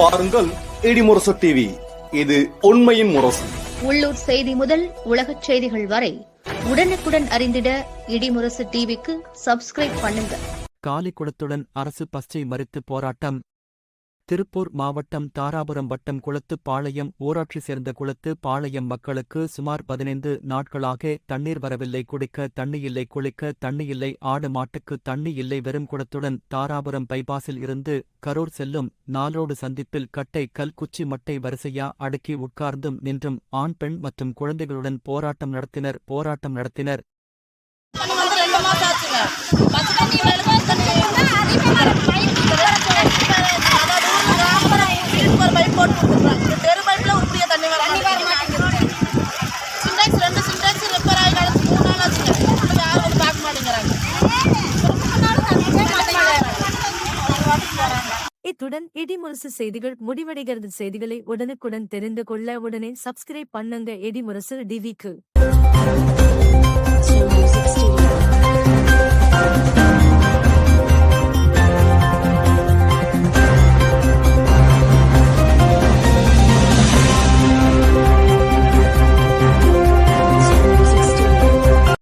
பாருங்கள் இடிமுரசு டிவி இது உண்மையின் முரசு. உள்ளூர் செய்தி முதல் உலகச் செய்திகள் வரை உடனுக்குடன் அறிந்திட இடிமுரசு டிவிக்கு சப்ஸ்கிரைப் பண்ணுங்க. காலிக்குளத்துடன் அரசு பச்சை மறித்து போராட்டம். திருப்பூர் மாவட்டம் தாராபுரம் வட்டம் குளத்து பாளையம் ஊராட்சி சேர்ந்த குளத்து பாளையம் மக்களுக்கு சுமார் பதினைந்து நாட்களாக தண்ணீர் வரவில்லை குடிக்க தண்ணி இல்லை குளிக்க தண்ணி இல்லை ஆடு மாட்டுக்கு தண்ணி இல்லை வெறும் குளத்துடன் தாராபுரம் பைபாஸில் இருந்து கரூர் செல்லும் நாளோடு சந்திப்பில் கட்டை கல் குச்சி மட்டை வரிசையா அடுக்கி உட்கார்ந்தும் நின்றும் ஆண் பெண் மற்றும் குழந்தைகளுடன் போராட்டம் நடத்தினர் போராட்டம் நடத்தினர். போட்டு கொடுத்துருக்காங்க தெரு பைப்பில் உருப்பிய தண்ணி வர சின்டெக்ஸ் ரெண்டு சின்டெக்ஸ் ரிப்பேர் ஆகி கிடக்கு மூணு நாள் ஆச்சு யாரும் பார்க்க மாட்டேங்கிறாங்க இத்துடன் இடிமுரசு செய்திகள் முடிவடைகிறது. செய்திகளை உடனுக்குடன் தெரிந்து கொள்ள உடனே சப்ஸ்கிரைப் பண்ணுங்க. இடிமுரசு டிவிக்கு.